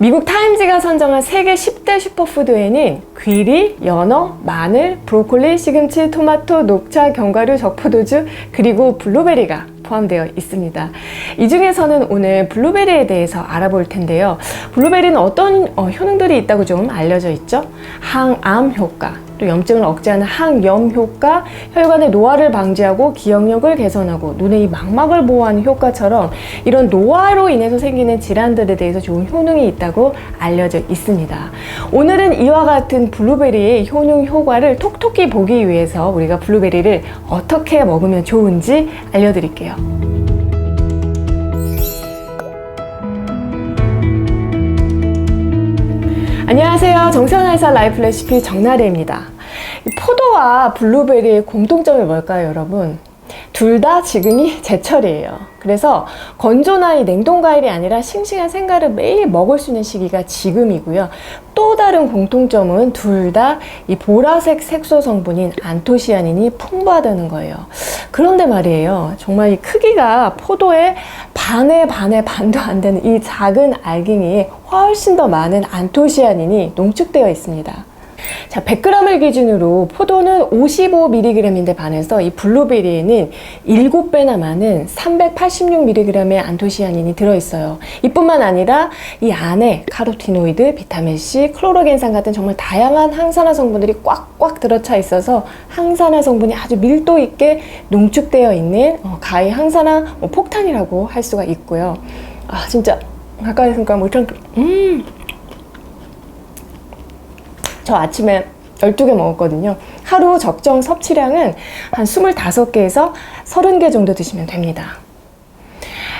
미국 타임즈가 선정한 세계 10대 슈퍼푸드에는 귀리, 연어, 마늘, 브로콜리, 시금치, 토마토, 녹차, 견과류, 적포도주, 그리고 블루베리가 포함되어 있습니다. 이 중에서는 오늘 블루베리에 대해서 알아볼 텐데요. 블루베리는 어떤 어, 효능들이 있다고 좀 알려져 있죠? 항암 효과, 또 염증을 억제하는 항염 효과, 혈관의 노화를 방지하고 기억력을 개선하고 눈의 이 망막을 보호하는 효과처럼 이런 노화로 인해서 생기는 질환들에 대해서 좋은 효능이 있다고 알려져 있습니다. 오늘은 이와 같은 블루베리의 효능 효과를 톡톡히 보기 위해서 우리가 블루베리를 어떻게 먹으면 좋은지 알려드릴게요. 안녕하세요. 정선아이사 라이프 레시피 정나래입니다. 이 포도와 블루베리의 공통점이 뭘까요, 여러분? 둘 다 지금이 제철이에요. 그래서 건조나 이 냉동 과일이 아니라 싱싱한 생과를 매일 먹을 수 있는 시기가 지금이고요. 또 다른 공통점은 둘 다 이 보라색 색소 성분인 안토시아닌이 풍부하다는 거예요. 그런데 말이에요. 정말 이 크기가 포도의 반의 반의 반도 안 되는 이 작은 알갱이에 훨씬 더 많은 안토시아닌이 농축되어 있습니다. 자, 100g을 기준으로 포도는 55mg인데 반해서 이 블루베리에는 7배나 많은 386mg의 안토시아닌이 들어있어요. 이뿐만 아니라 이 안에 카로티노이드, 비타민C, 클로로겐산 같은 정말 다양한 항산화 성분들이 꽉꽉 들어차 있어서 항산화 성분이 아주 밀도 있게 농축되어 있는 어, 가히 항산화 뭐 폭탄이라고 할 수가 있고요. 아, 진짜 가까이 있으니까 뭐 좀, 음, 저 아침에 12개 먹었거든요. 하루 적정 섭취량은 한 25개에서 30개 정도 드시면 됩니다.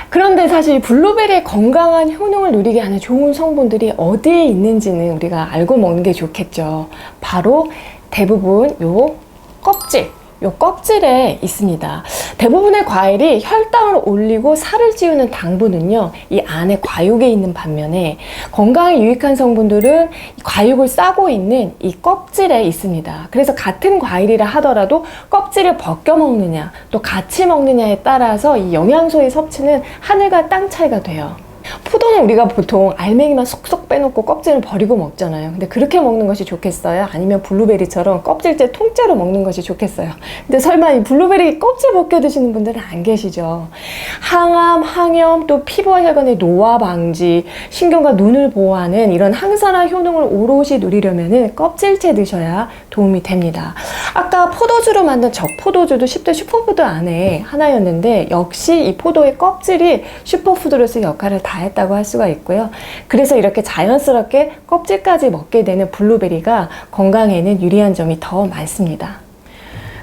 그런데 사실 블루베리의 건강한 효능을 누리게 하는 좋은 성분들이 어디에 있는지는 우리가 알고 먹는 게 좋겠죠. 바로 대부분 요 껍질, 요 껍질에 있습니다. 대부분의 과일이 혈당을 올리고 살을 찌우는 당분은요, 이 안에 과육에 있는 반면에 건강에 유익한 성분들은 과육을 싸고 있는 이 껍질에 있습니다. 그래서 같은 과일이라 하더라도 껍질을 벗겨 먹느냐, 또 같이 먹느냐에 따라서 이 영양소의 섭취는 하늘과 땅 차이가 돼요. 포도는 우리가 보통 알맹이만 쏙쏙 빼놓고 껍질을 버리고 먹잖아요. 근데 그렇게 먹는 것이 좋겠어요? 아니면 블루베리처럼 껍질째 통째로 먹는 것이 좋겠어요? 근데 설마 이 블루베리 껍질 벗겨 드시는 분들은 안 계시죠? 항암, 항염, 또 피부와 혈관의 노화 방지, 신경과 눈을 보호하는 이런 항산화 효능을 오롯이 누리려면은 껍질째 드셔야 도움이 됩니다. 아까 포도주로 만든 적포도주도 10대 슈퍼푸드 안에 하나였는데 역시 이 포도의 껍질이 슈퍼푸드로서의 역할을 다 했다고 할 수가 있고요. 그래서 이렇게 자연스럽게 껍질까지 먹게 되는 블루베리가 건강에는 유리한 점이 더 많습니다.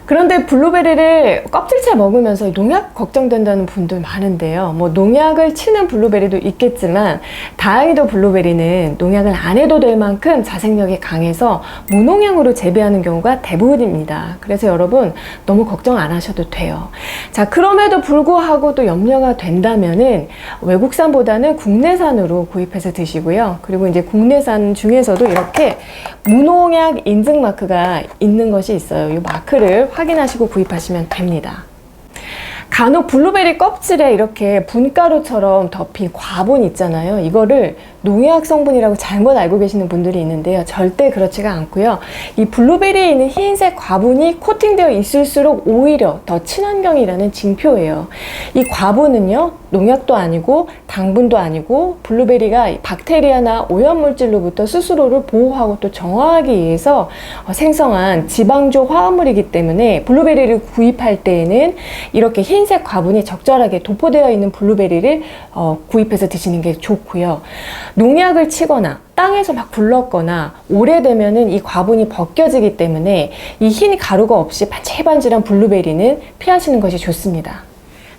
그런데 블루베리를 껍질째 먹으면서 농약 걱정된다는 분들 많은데요. 뭐 농약을 치는 블루베리도 있겠지만 다행히도 블루베리는 농약을 안 해도 될 만큼 자생력이 강해서 무농약으로 재배하는 경우가 대부분입니다. 그래서 여러분 너무 걱정 안 하셔도 돼요. 자, 그럼에도 불구하고 또 염려가 된다면은 외국산보다는 국내산으로 구입해서 드시고요. 그리고 이제 국내산 중에서도 이렇게 무농약 인증 마크가 있는 것이 있어요. 이 마크를 확인하시고 구입하시면 됩니다. 간혹 블루베리 껍질에 이렇게 분가루처럼 덮인 과분 있잖아요. 이거를 농약 성분이라고 잘못 알고 계시는 분들이 있는데요. 절대 그렇지가 않고요. 이 블루베리에 있는 흰색 과분이 코팅되어 있을수록 오히려 더 친환경이라는 징표예요. 이 과분은요, 농약도 아니고 당분도 아니고 블루베리가 박테리아나 오염물질로부터 스스로를 보호하고 또 정화하기 위해서 어, 생성한 지방조 화합물이기 때문에 블루베리를 구입할 때에는 이렇게 흰색 과분이 적절하게 도포되어 있는 블루베리를 어, 구입해서 드시는 게 좋고요. 농약을 치거나 땅에서 막 굴렀거나 오래되면은 이 과분이 벗겨지기 때문에 이 흰 가루가 없이 반질반질한 블루베리는 피하시는 것이 좋습니다.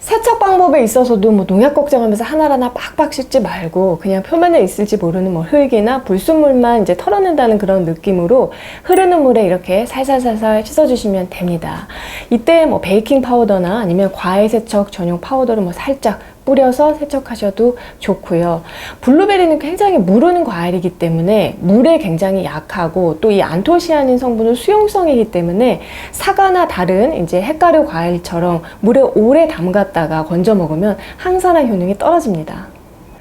세척 방법에 있어서도 뭐 농약 걱정하면서 하나하나 빡빡 씻지 말고 그냥 표면에 있을지 모르는 뭐 흙이나 불순물만 이제 털어낸다는 그런 느낌으로 흐르는 물에 이렇게 살살살살 씻어주시면 됩니다. 이때 뭐 베이킹 파우더나 아니면 과일 세척 전용 파우더를 뭐 살짝 뿌려서 세척하셔도 좋고요. 블루베리는 굉장히 무르는 과일이기 때문에 물에 굉장히 약하고 또 이 안토시아닌 성분은 수용성이기 때문에 사과나 다른 이제 햇가루 과일처럼 물에 오래 담갔다가 건져 먹으면 항산화 효능이 떨어집니다.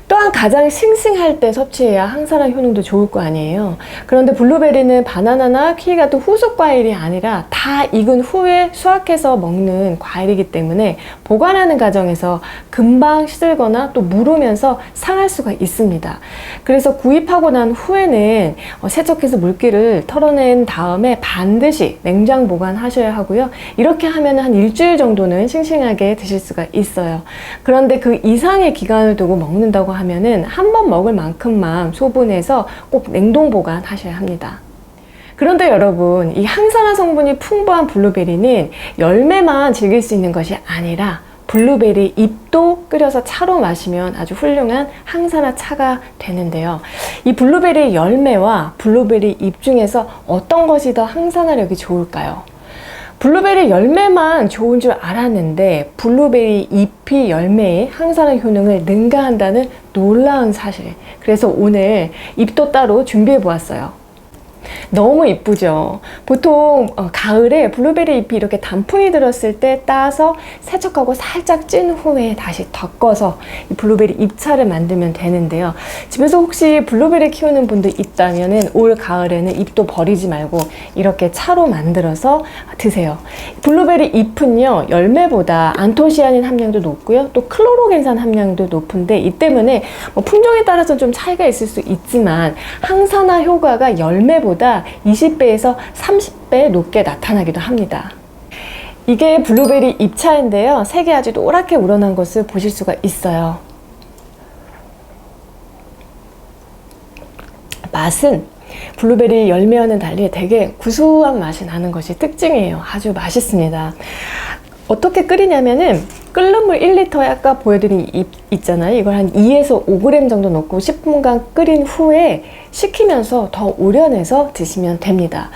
또한 가장 싱싱할 때 섭취해야 항산화 효능도 좋을 거 아니에요. 그런데 블루베리는 바나나나 키위 같은 후속 과일이 아니라 다 익은 후에 수확해서 먹는 과일이기 때문에 보관하는 과정에서 금방 시들거나 또 무르면서 상할 수가 있습니다. 그래서 구입하고 난 후에는 어, 세척해서 물기를 털어낸 다음에 반드시 냉장 보관하셔야 하고요. 이렇게 하면 한 일주일 정도는 싱싱하게 드실 수가 있어요. 그런데 그 이상의 기간을 두고 먹는다고 하면은 한 번 먹을 만큼만 소분해서 꼭 냉동 보관하셔야 합니다. 그런데 여러분, 이 항산화 성분이 풍부한 블루베리는 열매만 즐길 수 있는 것이 아니라 블루베리 잎도 끓여서 차로 마시면 아주 훌륭한 항산화 차가 되는데요. 이 블루베리 열매와 블루베리 잎 중에서 어떤 것이 더 항산화력이 좋을까요? 블루베리 열매만 좋은 줄 알았는데 블루베리 잎이 열매의 항산화 효능을 능가한다는 놀라운 사실. 그래서 오늘 잎도 따로 준비해 보았어요. 너무 이쁘죠. 보통 어, 가을에 블루베리 잎이 이렇게 단풍이 들었을 때 따서 세척하고 살짝 찐 후에 다시 덮어서 이 블루베리 잎차를 만들면 되는데요. 집에서 혹시 블루베리 키우는 분들 있다면은 올 가을에는 잎도 버리지 말고 이렇게 차로 만들어서 드세요. 블루베리 잎은요 열매보다 안토시아닌 함량도 높고요, 또 클로로겐산 함량도 높은데 이 때문에 뭐 품종에 따라서 좀 차이가 있을 수 있지만 항산화 효과가 열매보다 20배에서 30배 높게 나타나기도 합니다. 이게 블루베리 잎차인데요. 색이 아주 노랗게 우러난 것을 보실 수가 있어요. 맛은 블루베리 열매와는 달리 되게 구수한 맛이 나는 것이 특징이에요. 아주 맛있습니다. 어떻게 끓이냐면은 끓는 물 1리터에 아까 보여드린 잎 있잖아요. 이걸 한 2에서 5g 정도 넣고 10분간 끓인 후에 식히면서 더 우려내서 드시면 됩니다.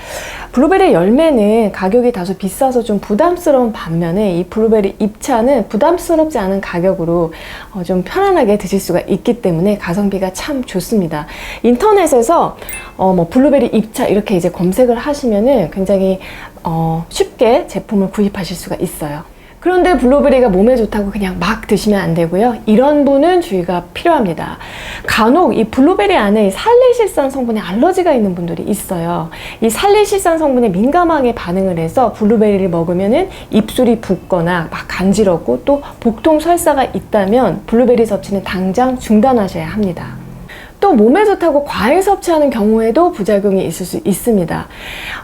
블루베리 열매는 가격이 다소 비싸서 좀 부담스러운 반면에 이 블루베리 잎차는 부담스럽지 않은 가격으로 어, 좀 편안하게 드실 수가 있기 때문에 가성비가 참 좋습니다. 인터넷에서 어, 뭐 블루베리 잎차 이렇게 이제 검색을 하시면은 굉장히 어, 쉽게 제품을 구입하실 수가 있어요. 그런데 블루베리가 몸에 좋다고 그냥 막 드시면 안 되고요. 이런 분은 주의가 필요합니다. 간혹 이 블루베리 안에 이 살리실산 성분에 알러지가 있는 분들이 있어요. 이 살리실산 성분에 민감하게 반응을 해서 블루베리를 먹으면은 입술이 붓거나 막 간지럽고 또 복통 설사가 있다면 블루베리 섭취는 당장 중단하셔야 합니다. 또 몸에 좋다고 과일 섭취하는 경우에도 부작용이 있을 수 있습니다.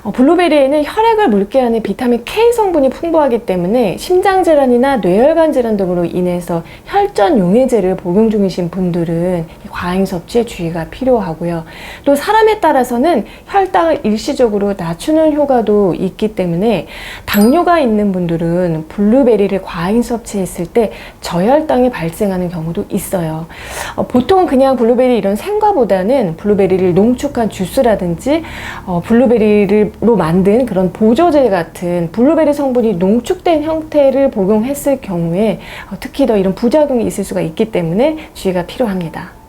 어, 블루베리에는 혈액을 묽게 하는 비타민 K 성분이 풍부하기 때문에 심장 질환이나 뇌혈관 질환 등으로 인해서 혈전 용해제를 복용 중이신 분들은 이 과잉 섭취에 주의가 필요하고요. 또 사람에 따라서는 혈당을 일시적으로 낮추는 효과도 있기 때문에 당뇨가 있는 분들은 블루베리를 과잉 섭취했을 때 저혈당이 발생하는 경우도 있어요. 어, 보통 그냥 블루베리 이런 생과보다는 블루베리를 농축한 주스라든지 어, 블루베리로 만든 그런 보조제 같은 블루베리 성분이 농축된 형태를 복용했을 경우에 어, 특히 더 이런 부작용이 있을 수가 있기 때문에 주의가 필요합니다.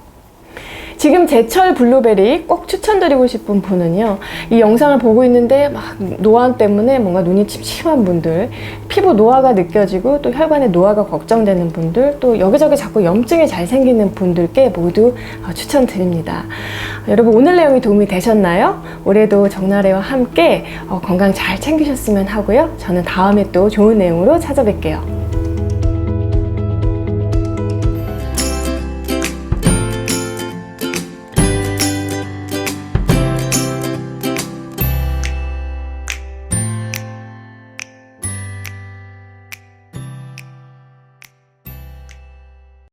지금 제철 블루베리 꼭 추천드리고 싶은 분은요. 이 영상을 보고 있는데 막 노안 때문에 뭔가 눈이 침침한 분들, 피부 노화가 느껴지고 또 혈관의 노화가 걱정되는 분들, 또 여기저기 자꾸 염증이 잘 생기는 분들께 모두 어, 추천드립니다. 여러분 오늘 내용이 도움이 되셨나요? 올해도 정나래와 함께 어, 건강 잘 챙기셨으면 하고요. 저는 다음에 또 좋은 내용으로 찾아뵐게요.